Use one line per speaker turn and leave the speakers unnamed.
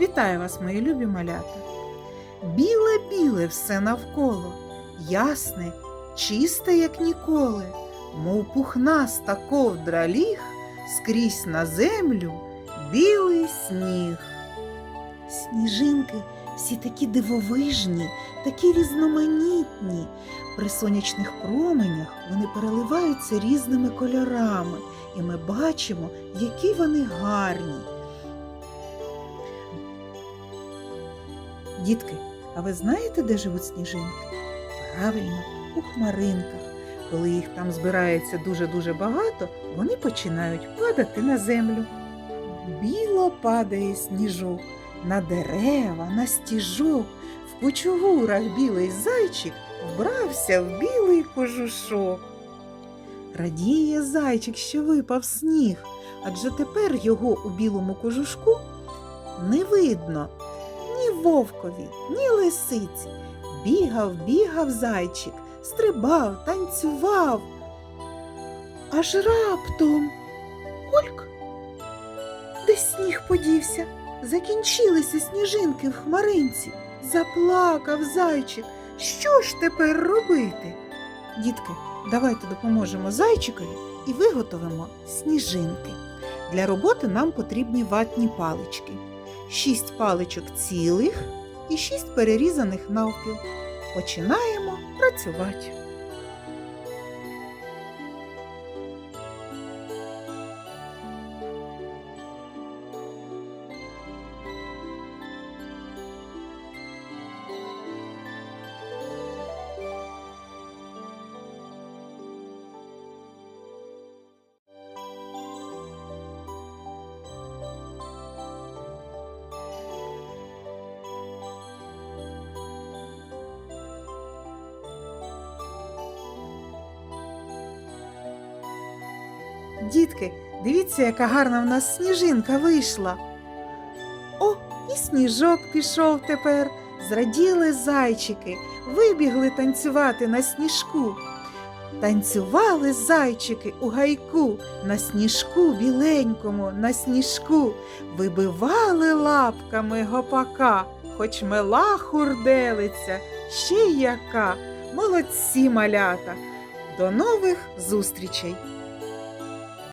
Вітаю вас, мої любі малята. Біле-біле все навколо, ясне, чисте, як ніколи, мов пухнаста ковдра ліг, скрізь на землю білий сніг. Сніжинки всі такі дивовижні, такі різноманітні. При сонячних променях вони переливаються різними кольорами, і ми бачимо, які вони гарні. Дітки, а ви знаєте, де живуть сніжинки? Правильно, у хмаринках. Коли їх там збирається дуже-дуже багато, вони починають падати на землю. Біло падає сніжок на дерева, на стіжок, в кучугурах білий зайчик вбрався в білий кожушок. Радіє зайчик, що випав сніг, адже тепер його у білому кожушку не видно вовкові, ні лисиці. Бігав, бігав зайчик, стрибав, танцював. Аж раптом Ольк, де сніг подівся, закінчилися сніжинки в хмаринці. Заплакав зайчик. Що ж тепер робити? Дітки, давайте допоможемо зайчикові і виготовимо сніжинки. Для роботи нам потрібні ватні палички. Шість паличок цілих і 6 перерізаних навпіл. Починаємо працювати. Дітки, дивіться, яка гарна в нас сніжинка вийшла. О, і сніжок пішов тепер. Зраділи зайчики, вибігли танцювати на сніжку. Танцювали зайчики у гайку, на сніжку біленькому, на сніжку, вибивали лапками гопака, хоч мила хурделиця, ще й яка. Молодці малята. До нових зустрічей!